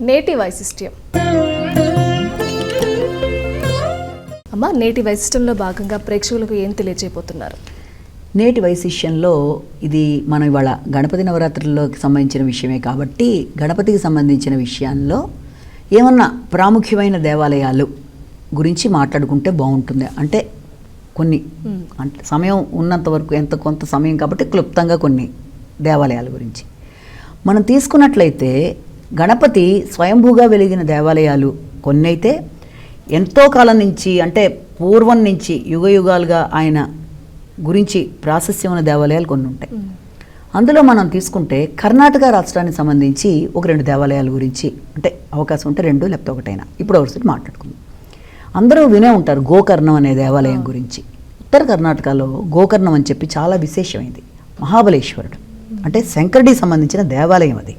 నేటి వైశిష్ట్యం. అమ్మ నేటి వైశిష్ట్యంలో భాగంగా ప్రేక్షకులకు ఏం తెలియజేయబోతున్నారు నేటి వైశిష్యంలో ఇది మనం ఇవాళ గణపతి నవరాత్రుల్లోకి సంబంధించిన విషయమే కాబట్టి గణపతికి సంబంధించిన విషయాల్లో ఏమన్నా ప్రాముఖ్యమైన దేవాలయాలు గురించి మాట్లాడుకుంటే బాగుంటుంది. అంటే కొన్ని అంటే సమయం ఉన్నంత వరకు ఎంత కొంత సమయం కాబట్టి క్లుప్తంగా కొన్ని దేవాలయాల గురించి. మనం తీసుకున్నట్లయితే గణపతి స్వయంభూగా వెలిగిన దేవాలయాలు కొన్ని అయితే ఎంతో కాలం నుంచి అంటే పూర్వం నుంచి యుగ యుగాలుగా ఆయన గురించి ప్రాశస్యం ఉన్న దేవాలయాలు కొన్ని ఉంటాయి అందులో మనం తీసుకుంటే కర్ణాటక రాష్ట్రానికి సంబంధించి ఒక రెండు దేవాలయాల గురించి అంటే అవకాశం ఉంటే రెండు లేకపోతే ఒకటైనా. ఇప్పుడు ఒకసారి మాట్లాడుకుందాం. అందరూ వినే ఉంటారు గోకర్ణం అనే దేవాలయం గురించి. ఉత్తర కర్ణాటకలో గోకర్ణం అని చెప్పి చాలా విశేషమైంది. మహాబలేశ్వరుడు. అంటే శంకరుడికి సంబంధించిన దేవాలయం అది.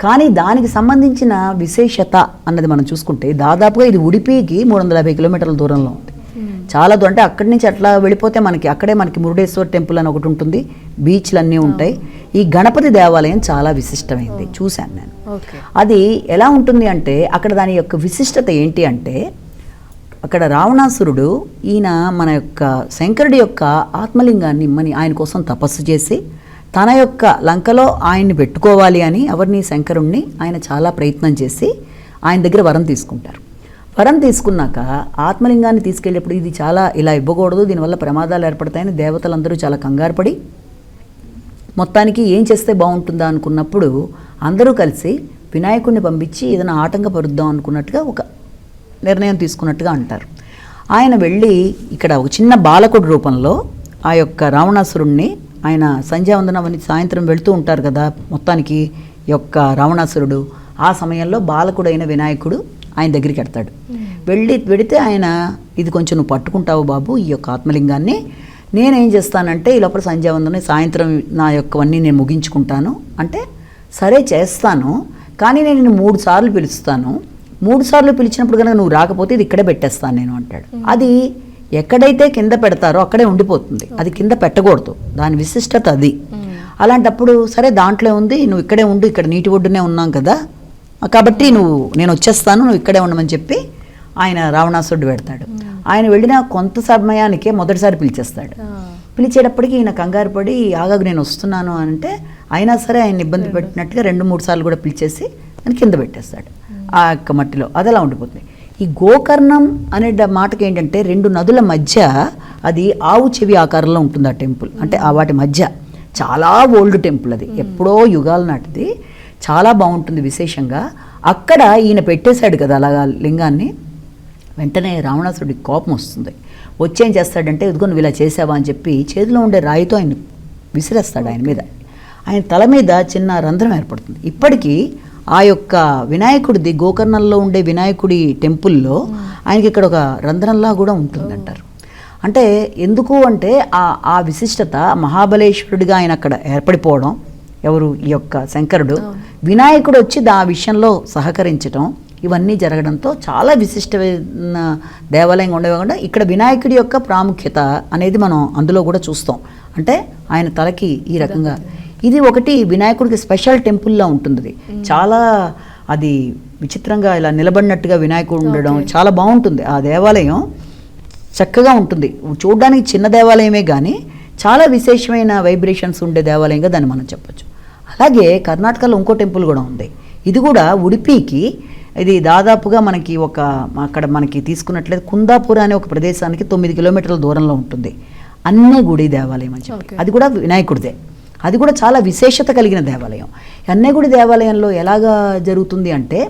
కానీ దానికి సంబంధించిన విశేషత అన్నది మనం చూసుకుంటే దాదాపుగా ఇది ఉడిపికి మూడు వందల యాభై కిలోమీటర్ల దూరంలో ఉంది. చాలా దూరం అంటే అక్కడి నుంచి అట్లా వెళ్ళిపోతే మనకి అక్కడే మనకి మురుడేశ్వర్ టెంపుల్ అని ఒకటి ఉంటుంది. బీచ్లు అన్నీ ఉంటాయి ఈ గణపతి దేవాలయం చాలా విశిష్టమైంది. చూశాను నేను. అది ఎలా ఉంటుంది అంటే అక్కడ దాని యొక్క విశిష్టత ఏంటి అంటే అక్కడ రావణాసురుడు ఈయన మన యొక్క శంకరుడి యొక్క ఆత్మలింగాన్ని ఇమ్మని ఆయన కోసం తపస్సు చేసి తన యొక్క లంకలో ఆయన్ని పెట్టుకోవాలి అని ఎవరిని శంకరుణ్ణి ఆయన చాలా ప్రయత్నం చేసి ఆయన దగ్గర వరం తీసుకుంటారు. వరం తీసుకున్నాక ఆత్మలింగాన్ని తీసుకెళ్ళేప్పుడు ఇది చాలా ఇలా ఇవ్వకూడదు దీనివల్ల ప్రమాదాలు ఏర్పడతాయని దేవతలందరూ చాలా కంగారుపడి మొత్తానికి ఏం చేస్తే బాగుంటుందా అనుకున్నప్పుడు అందరూ కలిసి వినాయకుడిని పంపించి ఏదైనా ఆటంకపరుద్దాం అనుకున్నట్టుగా ఒక నిర్ణయం తీసుకున్నట్టుగా అంటారు. ఆయన వెళ్ళి ఇక్కడ ఒక చిన్న బాలకుడి రూపంలో ఆ యొక్క రావణాసురుణ్ణి ఆయన సంధ్యావందనం అని సాయంత్రం వెళ్తూ ఉంటారు కదా మొత్తానికి యొక్క రావణాసురుడు. ఆ సమయంలో బాలకుడైన వినాయకుడు ఆయన దగ్గరికి వెడతాడు వెళ్ళి వెడితే ఆయన ఇది కొంచెం నువ్వు పట్టుకుంటావు బాబు ఈ యొక్క ఆత్మలింగాన్ని. నేనేం చేస్తానంటే ఈ లోపల సంధ్యావందనం సాయంత్రం నా యొక్కవన్నీ నేను ముగించుకుంటాను. అంటే సరే చేస్తాను కానీ నేను నిన్ను మూడు సార్లు పిలుస్తాను. మూడు సార్లు పిలిచినప్పుడు కనుక నువ్వు రాకపోతే ఇది ఇక్కడే పెట్టేస్తాను నేను అంటాడు. అది ఎక్కడైతే కింద పెడతారో అక్కడే ఉండిపోతుంది. అది కింద పెట్టకూడదు. దాని విశిష్టత అది. అలాంటప్పుడు సరే దాంట్లో ఉంది నువ్వు ఇక్కడే ఉండు ఇక్కడ నీటి ఒడ్డునే ఉన్నాం కదా. కాబట్టి నువ్వు నేను వచ్చేస్తాను నువ్వు ఇక్కడే ఉండమని చెప్పి ఆయన రావణాసురుడు పెడతాడు. ఆయన వెళ్ళిన కొంత సమయానికే మొదటిసారి పిలిచేస్తాడు. పిలిచేటప్పటికి ఈయన కంగారు పడి ఆగాగు నేను వస్తున్నాను అంటే అయినా సరే ఆయన ఇబ్బంది పెట్టినట్టుగా రెండు మూడు సార్లు కూడా పిలిచేసి ఆయన కింద పెట్టేస్తాడు. ఆ యొక్క మట్టిలో. అది అలా ఉండిపోతుంది. ఈ గోకర్ణం అనే మాటకి ఏంటంటే రెండు నదుల మధ్య అది ఆవు చెవి ఆకారంలో ఉంటుంది ఆ టెంపుల్. అంటే ఆ వాటి మధ్య. చాలా ఓల్డ్ టెంపుల్ అది. ఎప్పుడో యుగాల నాటిది. చాలా బాగుంటుంది విశేషంగా. అక్కడ ఈయన పెట్టేశాడు కదా అలాగా లింగాన్ని. వెంటనే రావణాసుడికి కోపం వస్తుంది. వచ్చి చేస్తాడంటే ఇదిగో నువ్వు ఇలా చేసావా? అని చెప్పి చేతిలో ఉండే రాయితో ఆయన విసిరేస్తాడు ఆయన మీద. ఆయన తల మీద చిన్న రంధ్రం ఏర్పడుతుంది. ఇప్పటికీ ఆ యొక్క వినాయకుడిది గోకర్ణంలో ఉండే వినాయకుడి టెంపుల్లో ఆయనకి ఇక్కడ ఒక రంధ్రంలా కూడా ఉంటుందంటారు. అంటే ఎందుకు అంటే ఆ ఆ విశిష్టత మహాబలేశ్వరుడిగా ఆయన అక్కడ ఏర్పడిపోవడం ఎవరు ఈ యొక్క శంకరుడు వినాయకుడు వచ్చి దా విషయంలో సహకరించడం ఇవన్నీ జరగడంతో చాలా విశిష్టమైన దేవాలయం ఉండేవాకుండా ఇక్కడ వినాయకుడి యొక్క ప్రాముఖ్యత అనేది మనం అందులో కూడా చూస్తాం. అంటే ఆయన తలకి ఈ రకంగా ఇది ఒకటి వినాయకుడికి స్పెషల్ టెంపుల్లా ఉంటుంది. చాలా అది విచిత్రంగా ఇలా నిలబడినట్టుగా వినాయకుడు ఉండడం చాలా బాగుంటుంది. ఆ దేవాలయం చక్కగా ఉంటుంది. చూడడానికి చిన్న దేవాలయమే కానీ చాలా విశేషమైన వైబ్రేషన్స్ ఉండే దేవాలయంగా దాన్ని మనం చెప్పొచ్చు. అలాగే కర్ణాటకలో ఇంకో టెంపుల్ కూడా ఉంది. ఇది కూడా ఉడిపికి ఇది దాదాపుగా మనకి ఒక అక్కడ మనకి తీసుకున్నట్లయితే కుందాపుర అనే ఒక ప్రదేశానికి తొమ్మిది కిలోమీటర్ల దూరంలో ఉంటుంది. అన్నే గుడి దేవాలయం అని చెప్పి. అది కూడా వినాయకుడిదే. అది కూడా చాలా విశేషత కలిగిన దేవాలయం. అన్నేగుడి దేవాలయంలో ఎలాగా జరుగుతుంది అంటే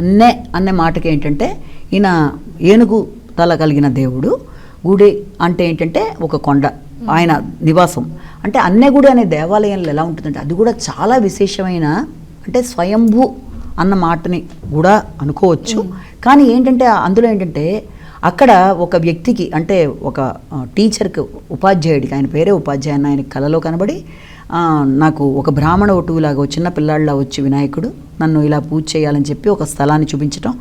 అన్నే అనే మాటకి ఏంటంటే ఈయన ఏనుగు తల కలిగిన దేవుడు గుడి అంటే ఏంటంటే ఒక కొండ ఆయన నివాసం. అంటే అన్నే గుడి అనే దేవాలయంలో ఎలా ఉంటుందంటే అది కూడా చాలా విశేషమైన అంటే స్వయంభూ అన్న మాటని కూడా అనుకోవచ్చు. కానీ ఏంటంటే అందులో ఏంటంటే అక్కడ ఒక వ్యక్తికి అంటే ఒక టీచర్కి ఉపాధ్యాయుడికి ఆయన పేరే ఉపాధ్యాయుని ఆయన కలలో కనబడి నాకు ఒక బ్రాహ్మణ ఒటువులాగా చిన్న పిల్లాడిలా వచ్చి వినాయకుడు నన్ను ఇలా పూజ చేయాలని చెప్పి ఒక స్థలాన్ని చూపించడం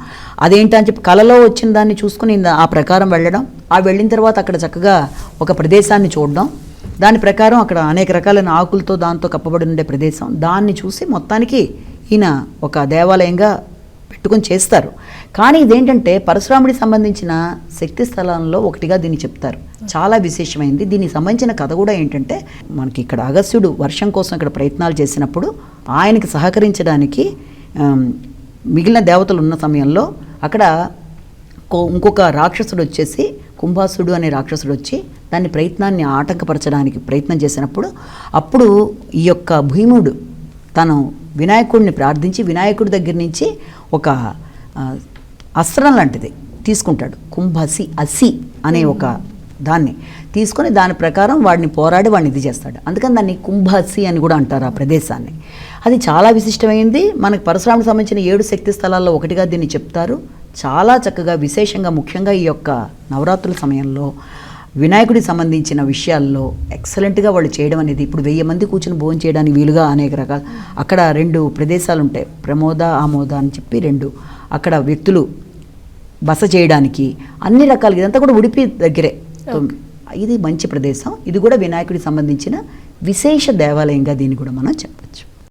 అదేంటని చెప్పి కలలో వచ్చిన దాన్ని చూసుకుని ఆ ప్రకారం వెళ్ళడం ఆ వెళ్ళిన తర్వాత అక్కడ చక్కగా ఒక ప్రదేశాన్ని చూడడం దాని ప్రకారం అక్కడ అనేక రకాలైన ఆకులతో దాంతో కప్పబడి ఉండే ప్రదేశం దాన్ని చూసి మొత్తానికి ఈయన ఒక దేవాలయంగా పెట్టుకొని చేస్తారు. కానీ ఇదేంటంటే పరశురాముడికి సంబంధించిన శక్తి స్థలంలో ఒకటిగా దీన్ని చెప్తారు. చాలా విశేషమైంది. దీనికి సంబంధించిన కథ కూడా ఏంటంటే మనకి ఇక్కడ అగస్త్యుడు వర్షం కోసం ఇక్కడ ప్రయత్నాలు చేసినప్పుడు ఆయనకి సహకరించడానికి మిగిలిన దేవతలు ఉన్న సమయంలో అక్కడ ఇంకొక రాక్షసుడు వచ్చేసి కుంభాసుడు అనే రాక్షసుడు వచ్చి దాని ప్రయత్నాన్ని ఆటంకపరచడానికి ప్రయత్నం చేసినప్పుడు అప్పుడు ఈ యొక్క భీముడు తను వినాయకుడిని ప్రార్థించి వినాయకుడి దగ్గర నుంచి ఒక అస్త్రం లాంటిది తీసుకుంటాడు. కుంభసి అసి అనే ఒక దాన్ని తీసుకొని దాని ప్రకారం వాడిని పోరాడి వాడిని ఇది చేస్తాడు. అందుకని దాన్ని కుంభసి అని కూడా అంటారు ఆ ప్రదేశాన్ని. అది చాలా విశిష్టమైంది. మనకు పరశురాముడికి సంబంధించిన ఏడు శక్తి స్థలాల్లో ఒకటిగా దీన్ని చెప్తారు. చాలా చక్కగా విశేషంగా ముఖ్యంగా ఈ యొక్క నవరాత్రుల సమయంలో వినాయకుడికి సంబంధించిన విషయాల్లో ఎక్సలెంట్గా వాళ్ళు చేయడం అనేది ఇప్పుడు వెయ్యి మంది కూర్చుని భోజనం చేయడానికి వీలుగా అనేక రకాల అక్కడ రెండు ప్రదేశాలు ఉంటాయి. ప్రమోద ఆమోద అని చెప్పి రెండు. అక్కడ వ్యక్తులు బస చేయడానికి అన్ని రకాలుగా ఇదంతా కూడా ఉడిపి దగ్గరే. ఇది మంచి ప్రదేశం. ఇది కూడా వినాయకుడికి సంబంధించిన విశేష దేవాలయంగా దీన్ని కూడా మనం చెప్పచ్చు.